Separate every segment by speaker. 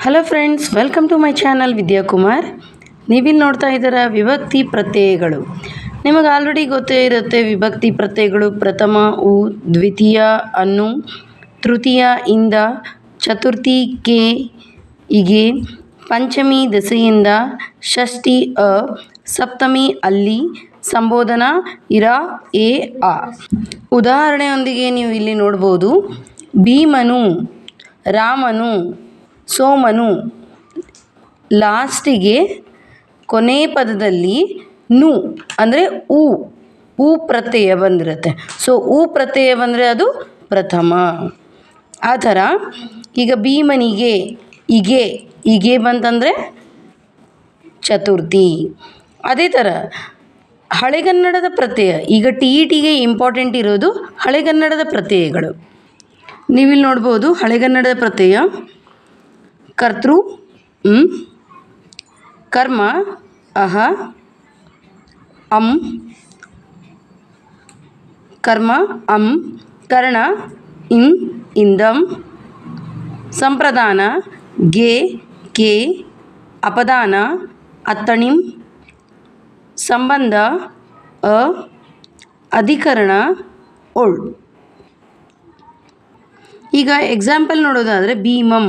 Speaker 1: Hello friends welcome to my channel Vidyakumar ನೀವಿಲ್ಲಿ ನೋಡ್ತಾ ಇದ್ದೀರ ವಿಭಕ್ತಿ ಪ್ರತ್ಯಯಗಳು. ನಿಮಗೆ ಆಲ್ರೆಡಿ ಗೊತ್ತೇ ಇರುತ್ತೆ ವಿಭಕ್ತಿ ಪ್ರತ್ಯಯಗಳು ಪ್ರಥಮ, ಉ, ದ್ವಿತೀಯ, ಅನ್ನು, ತೃತೀಯ, ಇಂದ, ಚತುರ್ಥಿ, ಕೆ, ಇಗೆ, ಪಂಚಮಿ ದಸೆಯಿಂದ ಷಷ್ಠಿ, ಅ, ಸಪ್ತಮಿ, ಅಲ್ಲಿ, ಸಂಬೋಧನಾ, ಇರ, ಎ, ಆ. ಉದಾಹರಣೆಯೊಂದಿಗೆ ನೀವು ಇಲ್ಲಿ ನೋಡ್ಬೋದು, ಭೀಮನು, ರಾಮನು ಸೋಮನು ಲಾಸ್ಟಿಗೆ ಕೊನೆ ಪದದಲ್ಲಿ ನು, ಅಂದರೆ ಉ ಊ ಪ್ರತ್ಯಯ ಬಂದಿರುತ್ತೆ. ಸೊ ಉ ಪ್ರತ್ಯಯ ಬಂದರೆ ಅದು ಪ್ರಥಮ. ಆ ಥರ ಈಗ ಭೀಮನಿಗೆ ಇಗೆ ಹೀಗೆ ಬಂತಂದರೆ ಚತುರ್ಥಿ. ಅದೇ ಥರ ಹಳೆಗನ್ನಡದ ಪ್ರತ್ಯಯ, ಈಗ ಟಿ ಇ ಟಿಗೆ ಇಂಪಾರ್ಟೆಂಟ್ ಇರೋದು ಹಳೆಗನ್ನಡದ ಪ್ರತ್ಯಯಗಳು. ನೀವಿಲ್ಲಿ ನೋಡ್ಬೋದು ಹಳೆಗನ್ನಡದ ಪ್ರತ್ಯಯ. ಕರ್ತೃ ಕರ್ಮ, ಅಹ, ಅಂ, ಕರ್ಮ, ಅಂ, ಕರ್ಣ, ಇಂ, ಇಂದಂ, ಸಂಪ್ರದಾನ, ಗೆ, ಕೆ, ಅಪದಾನ, ಅತ್ತಣಿಂ, ಸಂಬಂಧ, ಅ, ಅಧಿಕರಣ, ಒಳ್. ಈಗ ಎಕ್ಸಾಂಪಲ್ ನೋಡೋದಾದರೆ ಭೀಮಂ.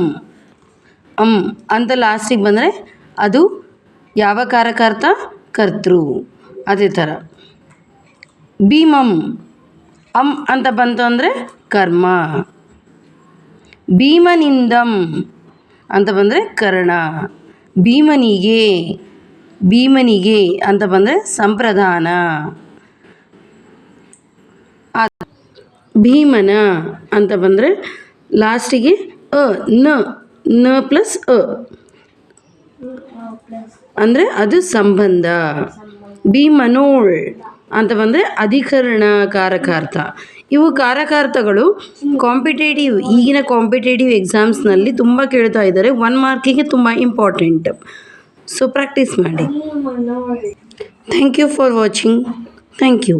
Speaker 1: ಅಂ ಅಂತ ಲಾಸ್ಟಿಗೆ ಬಂದರೆ ಅದು ಯಾವ ಕಾರಕಾರ್ಥ ಕರ್ತೃ. ಅದೇ ಥರ ಭೀಮಂ. ಅಂ ಅಂತ ಬಂತು ಅಂದರೆ ಕರ್ಮ. ಭೀಮನಿಂದಂ ಅಂತ ಬಂದರೆ ಕರ್ಣ. ಭೀಮನಿಗೆ ಭೀಮನಿಗೆ ಅಂತ ಬಂದರೆ ಸಂಪ್ರದಾನ. ಭೀಮನ ಅಂತ ಬಂದರೆ ಲಾಸ್ಟಿಗೆ ಅ, ನ. ನ ಪ್ಲಸ್ ಅ. ಅಂದರೆ ಅದು ಸಂಬಂಧ. ಬಿ ಮನೋಳ್ ಅಂತ ಬಂದರೆ ಅಧಿಕರಣ ಕಾರಕಾರ್ಥ ಇವು ಕಾರಕಾರ್ಥಗಳು ಕಾಂಪಿಟೇಟಿವ್ ಈಗಿನ ಕಾಂಪಿಟೇಟಿವ್ ಎಕ್ಸಾಮ್ಸ್ನಲ್ಲಿ ತುಂಬ ಕೇಳ್ತಾ ಇದ್ದಾರೆ. ಒನ್ ಮಾರ್ಕಿಗೆ ತುಂಬ ಇಂಪಾರ್ಟೆಂಟ್ ಸೊ ಪ್ರಾಕ್ಟೀಸ್ ಮಾಡಿ. Thank you for watching thank you